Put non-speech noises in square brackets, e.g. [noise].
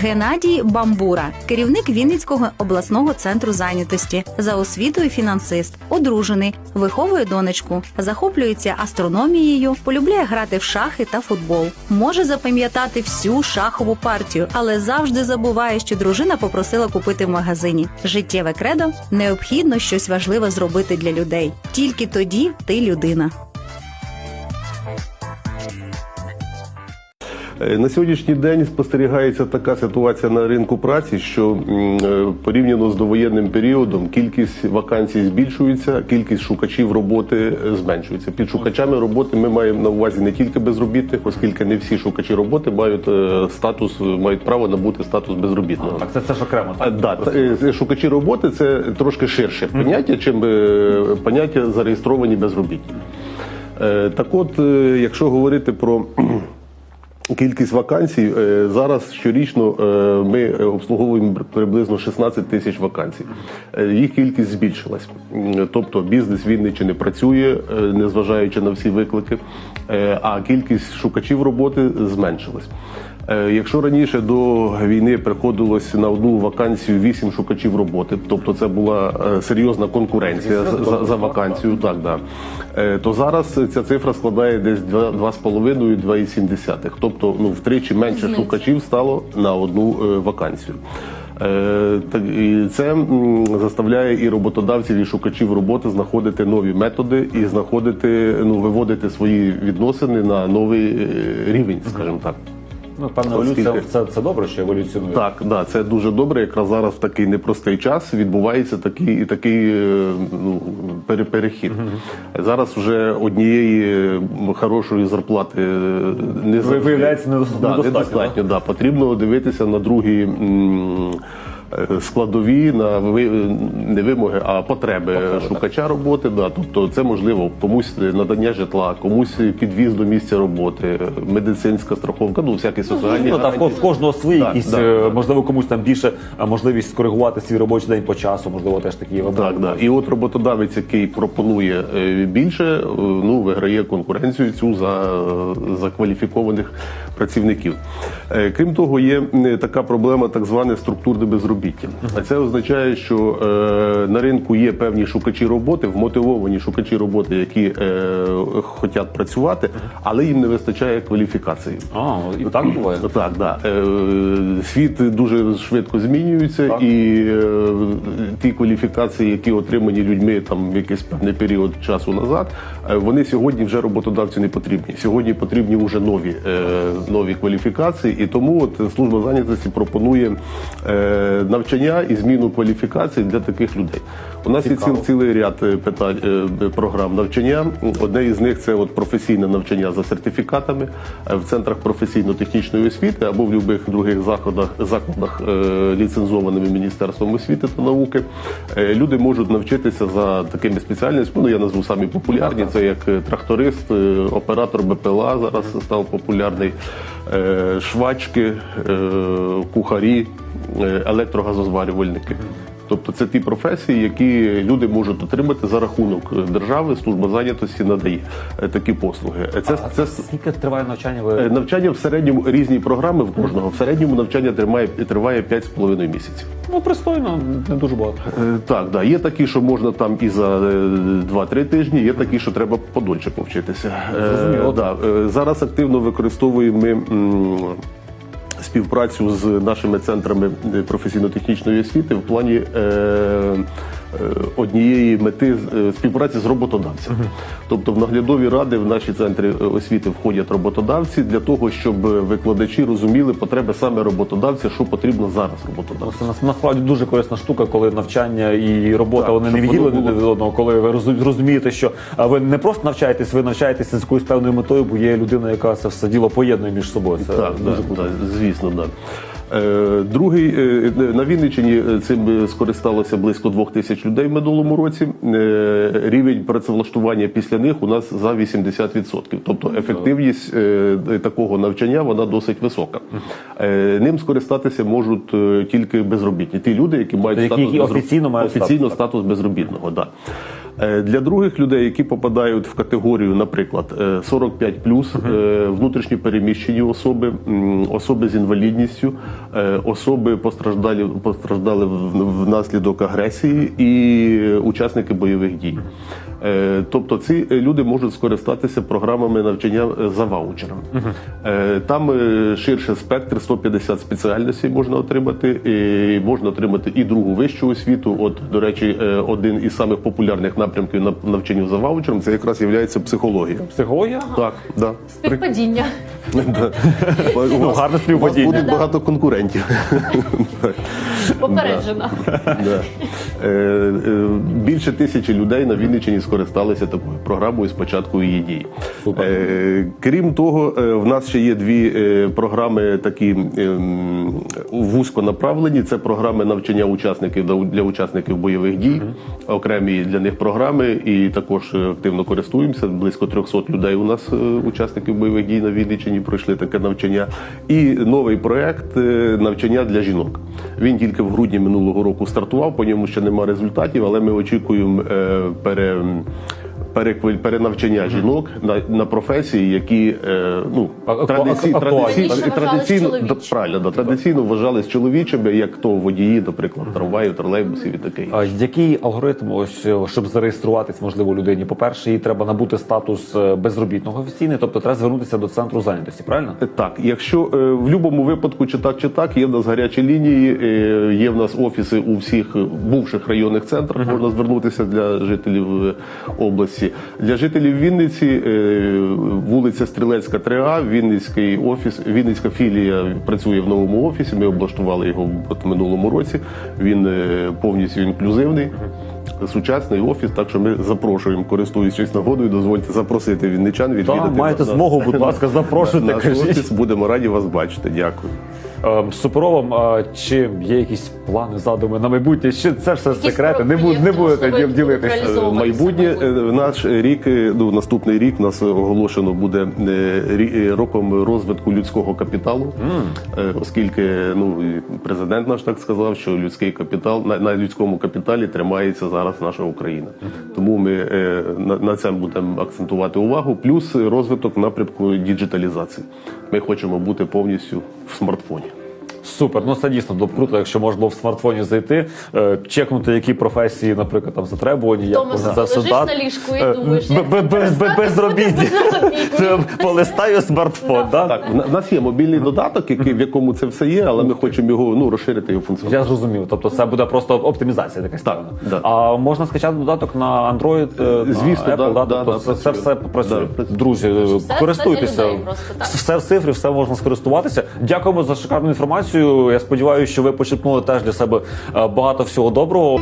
Геннадій Бамбура, керівник Вінницького обласного центру зайнятості, за освітою фінансист, одружений, виховує донечку, захоплюється астрономією, полюбляє грати в шахи та футбол. Може запам'ятати всю шахову партію, але завжди забуває, що дружина попросила купити в магазині. Життєве кредо необхідно щось важливе зробити для людей. Тільки тоді ти людина. На сьогоднішній день спостерігається така ситуація на ринку праці, що е, порівняно з довоєнним періодом кількість вакансій збільшується, кількість шукачів роботи е, зменшується. Під шукачами роботи ми маємо на увазі не тільки безробітних, оскільки не всі шукачі роботи мають е, статус, е, мають право набути статус безробітного. Так, це, це ж окремо. Так? да, та, е, шукачі роботи це трошки ширше поняття, чим е, поняття зареєстровані безробітні. Е, Так от, е, якщо говорити про кількість вакансій, е, зараз щорічно е, ми обслуговуємо приблизно 16 тисяч вакансій. Е, Їх кількість збільшилась. Тобто бізнес Вінниччини працює, е, незважаючи на всі виклики, а кількість шукачів роботи зменшилась. Е, Якщо раніше до війни приходилось на одну вакансію 8 шукачів роботи, тобто це була е, серйозна конкуренція за, за, вакансію, так да. Е, то зараз ця цифра складає десь 2,5-2,7. Тобто ну, втричі менше шукачів стало на одну вакансію. Так, і це заставляє і роботодавців, і шукачів роботи знаходити нові методи і знаходити, ну, виводити свої відносини на новий рівень, скажімо так. Ну, певна еволюція Оскільки- це, це добре, що еволюціонує. Так, да, це дуже добре. Якраз зараз в такий непростий час відбувається такий і такий е, ну, пере- перехід. Зараз вже однієї е, хорошої зарплати е, не завжди- виявляється, недос- да, недостатньо, недостатньо. Да. Потрібно дивитися на другі. м, Складові на не вимоги, а потреби, шукача роботи. Да. Тобто це можливо комусь надання житла, комусь підвіз до місця роботи, медицинська страховка, ну всякі соціальні. Ну, та, в, кожного свої Так, якісь, да. е, можливо, комусь там більше можливість скоригувати свій робочий день по часу, можливо, теж такі випадки. Так, да. І от роботодавець, який пропонує е, більше, е, ну виграє конкуренцію цю за, за кваліфікованих працівників. Крім того, є така проблема, так зване структурне безробіття. А це означає, що е, на ринку є певні шукачі роботи, вмотивовані шукачі роботи, які е, хочуть працювати, але їм не вистачає кваліфікації. А, і так буває. [clears throat] Так, да. Е, світ дуже швидко змінюється, Так. і е, ті кваліфікації, які отримані людьми там якийсь певний період часу назад, е, вони сьогодні вже роботодавцю не потрібні. Сьогодні потрібні вже нові, е, нові кваліфікації, і тому от служба зайнятості пропонує е, навчання і зміну кваліфікацій для таких людей. У нас є Цікаво. ціл, цілий ряд е, питань е, програм навчання. Одне із них це от професійне навчання за сертифікатами е, в центрах професійно-технічної освіти або в будь-яких других заходах закладах ліцензованими міністерством освіти та науки. Люди можуть навчитися за такими спеціальностями. Ну я назву самі популярні. Це як тракторист, оператор БПЛА зараз став популярний, швачки, кухарі, електрогазозварювальники. Тобто це ті професії, які люди можуть отримати за рахунок держави. Служба зайнятості надає е, такі послуги. Е, Це, А це скільки триває навчання? е, Ви навчання в середньому різні програми в кожного. В середньому навчання триває триває 5,5 місяців. ну пристойно, не дуже багато. Е, Так, да. Є такі, що можна там і за е, 2-3 тижні, є такі, що треба подольше повчитися. Е, да. Е, Зараз активно використовуємо ми. Співпрацю з нашими центрами професійно-технічної освіти в плані е, однієї мети е, співпраці з роботодавцями. Тобто в наглядові ради в наші центри е, освіти входять роботодавці для того, щоб викладачі розуміли потреби саме роботодавця, що потрібно зараз роботодавцю. Це насправді дуже корисна штука, коли навчання і робота Так, вони не відділені було- від одного, коли ви розумієте, що ви не просто навчаєтесь, ви навчаєтеся з якоюсь певною метою, бо є людина, яка це все діло поєднує між собою. Це Так, дуже круто. да, звісно, да. Е, Другий е, на Вінниччині е, цим е, скористалося близько двох тисяч людей в минулому році. Е, Рівень працевлаштування після них у нас за 80%. Тобто ефективність е, такого навчання вона досить висока. Е, Ним скористатися можуть е, тільки безробітні. Ті люди, які мають статус які безроб- офіційно мають офіційно статус, статус безробітного. Да. Е, Для других людей, які попадають в категорію, наприклад, е, 45 внутрішньо переміщені особи, особи з інвалідністю, е, особи постраждалі постраждали внаслідок агресії і учасники бойових дій. Е, Тобто ці люди можуть скористатися програмами навчання е, за ваучером. Е, Там е, ширший спектр, 150 спеціальностей можна отримати. І можна отримати і другу вищу освіту. От, до речі, е, один із самих популярних напрямків на навчанню за ваучером це якраз є психологія. Психологія? Так, да. Співпадіння. Да. У вас- гарне у вас співпадіння. буде Да. багато конкурентів. Е, е, Більше тисячі людей на Вінниччині скористалися такою програмою з початку її дії. Е, Крім того, е, в нас ще є дві е, програми такі ем, вузько направлені. Це програми навчання учасників для- учасників бойових дій, окремі для них програми, і також активно користуємося. Близько 300 людей у нас учасників бойових дій на Вінниччині пройшли таке навчання. І новий проект навчання для жінок. Він тільки в грудні минулого року стартував. По ньому ще немає результатів, але ми очікуємо пере. ähm, Перенавчання жінок на, на професії, які е, ну Ак- традиці, ак- актуальні. традиці, Раніше вважались традиційно правильно, да, традиційно вважались чоловічими, як то водії, наприклад, трамваїв, тролейбусів і таке. А який алгоритм, ось е, щоб зареєструватись, можливо, людині? По-перше, їй треба набути статус е, безробітного офіційний, тобто треба звернутися до центру зайнятості, правильно? Так, якщо е, в будь-якому випадку, чи так, чи так, є в нас гарячі лінії, е, є в нас офіси у всіх е, бувших районних центрах, можна звернутися для жителів е, Для жителів Вінниці е, вулиця Стрілецька 3А, Вінницький офіс, Вінницька філія працює в новому офісі. Ми облаштували його в минулому році. Він е, повністю інклюзивний. Сучасний офіс, так що ми запрошуємо, користуючись нагодою, дозвольте запросити вінничан відвідати. Так, маєте змогу, будь [laughs] ласка, запрошуйте, Наш офіс, будемо раді вас бачити. Дякую. Е, Суперово, а чи є якісь плани, задуми на майбутнє? Чи це все Якісь секрети? Не, буд, не будете ділитися. Майбутнє е, наш рік, е, ну наступний рік у нас оголошено буде е, рі- роком розвитку людського капіталу, Е, оскільки ну президент наш так сказав, що людський капітал на, на людському капіталі тримається зараз наша Україна. Тому ми на, на це будемо акцентувати увагу. Плюс розвиток напрямку діджиталізації. Ми хочемо бути повністю в смартфоні. Супер, ну це дійсно було б круто, якщо можна було в смартфоні зайти, е, чекнути, які професії, наприклад, там затребувані, як Томас, лежиш засудати. на ліжку і Е, думаєш, б- як б- б- б- безробітні. Полистаю смартфон, да? Так, в нас є мобільний додаток, який в якому це все є, але ми хочемо його ну розширити його функціонал. Я зрозумів. Тобто це буде просто оптимізація якась Так, да. А можна скачати додаток на Android, е, Звісно, Apple, да, да, да, тобто це, це працює. все працює. Да, працює. Друзі, все користуйтеся. людей просто, так. Все в цифрі, все можна скористуватися. Дякуємо за шикарну інформацію. Я сподіваюся, що ви почерпнули теж для себе е, багато всього доброго.